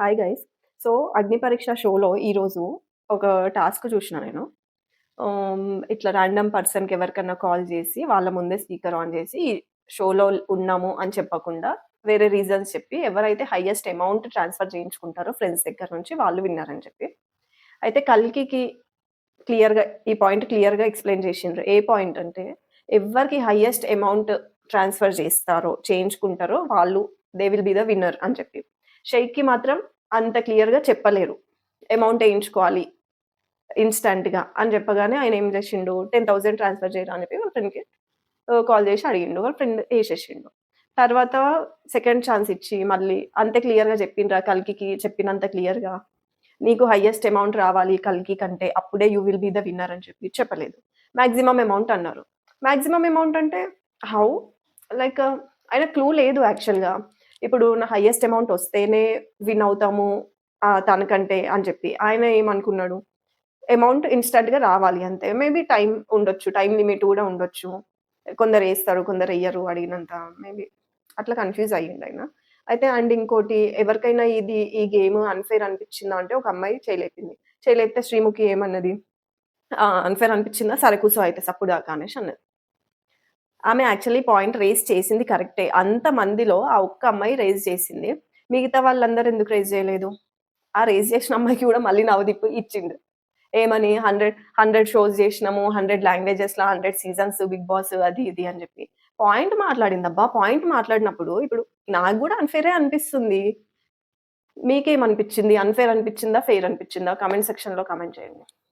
Hi guys so అగ్ని పరీక్ష షోలో ఈరోజు ఒక టాస్క్ చూసిన నేను. Um, ఇట్లా ర్యాండమ్ పర్సన్కి ఎవరికన్నా కాల్ చేసి వాళ్ళ ముందే స్పీకర్ ఆన్ చేసి షోలో ఉన్నాము అని చెప్పకుండా వేరే రీజన్స్ చెప్పి ఎవరైతే హైయెస్ట్ అమౌంట్ ట్రాన్స్ఫర్ చేయించుకుంటారో ఫ్రెండ్స్ దగ్గర నుంచి వాళ్ళు విన్నారని చెప్పి. అయితే కల్కికి క్లియర్గా ఈ పాయింట్ క్లియర్గా ఎక్స్ప్లెయిన్ చేసిండ్రు. ఏ పాయింట్ అంటే ఎవరికి హైయెస్ట్ అమౌంట్ ట్రాన్స్ఫర్ చేస్తారో చేయించుకుంటారో వాళ్ళు they will be the winner అని చెప్పి. షేక్కి మాత్రం అంత క్లియర్గా చెప్పలేరు. అమౌంట్ వేయించుకోవాలి ఇన్స్టంట్గా అని చెప్పగానే ఆయన ఏం చేసిండు టెన్ థౌసండ్ ట్రాన్స్ఫర్ చేయరా అని చెప్పి వాళ్ళ ఫ్రెండ్కి కాల్ చేసి అడిగిండు. వాళ్ళ ఫ్రెండ్ వేసేసిండు. తర్వాత సెకండ్ ఛాన్స్ ఇచ్చి మళ్ళీ అంతే క్లియర్గా చెప్పిండ్రా కల్కికి చెప్పినంత క్లియర్గా. నీకు హయ్యెస్ట్ అమౌంట్ రావాలి కల్కి కంటే అప్పుడే you will be the winner అని చెప్పి చెప్పలేదు. మ్యాక్సిమం అమౌంట్ అన్నారు. మ్యాక్సిమం అమౌంట్ అంటే హౌ? లైక్ ఆయన క్లూ లేదు యాక్చువల్గా. ఇప్పుడు నా హైయెస్ట్ అమౌంట్ వస్తేనే విన్ అవుతాము తనకంటే అని చెప్పి. ఆయన ఏమనుకున్నాడు? అమౌంట్ ఇన్స్టెంట్గా రావాలి అంతే. మేబీ టైం ఉండొచ్చు టైం లిమిట్ కూడా ఉండొచ్చు. కొందరు వేస్తారు కొందరు వేయరు అడిగినంత. మేబీ అట్లా కన్ఫ్యూజ్ అయ్యిండు ఆయన. అయితే అండ్ ఇంకోటి ఎవరికైనా ఇది ఈ గేమ్ అన్ఫేర్ అనిపించిందా అంటే ఒక అమ్మాయి చేయలేపింది. చేయలేపితే శ్రీముఖి ఏమన్నది? అన్ఫేర్ అనిపించిందా? సరే కూర్చో అయితే సప్పుడు దాకా అనేసి అన్నది. ఆమె యాక్చువల్లీ పాయింట్ రేస్ చేసింది కరెక్టే అంత మందిలో ఆ ఒక్క అమ్మాయి రేజ్ చేసింది. మిగతా వాళ్ళందరూ ఎందుకు రేజ్ చేయలేదు? ఆ రేజ్ చేసిన అమ్మాయికి కూడా మళ్ళీ నవదీప్ ఇచ్చిండు. ఏమని? హండ్రెడ్ హండ్రెడ్ షోస్ చేసినాము హండ్రెడ్ లాంగ్వేజెస్లో హండ్రెడ్ సీజన్స్ బిగ్ బాస్ అది ఇది అని చెప్పి. పాయింట్ మాట్లాడింది అబ్బా పాయింట్ మాట్లాడినప్పుడు ఇప్పుడు నాకు కూడా అన్ఫేరే అనిపిస్తుంది. మీకేమనిపించింది? అన్ఫేర్ అనిపించిందా? ఫెయిర్ అనిపించిందా? కామెంట్ సెక్షన్లో కామెంట్ చేయండి.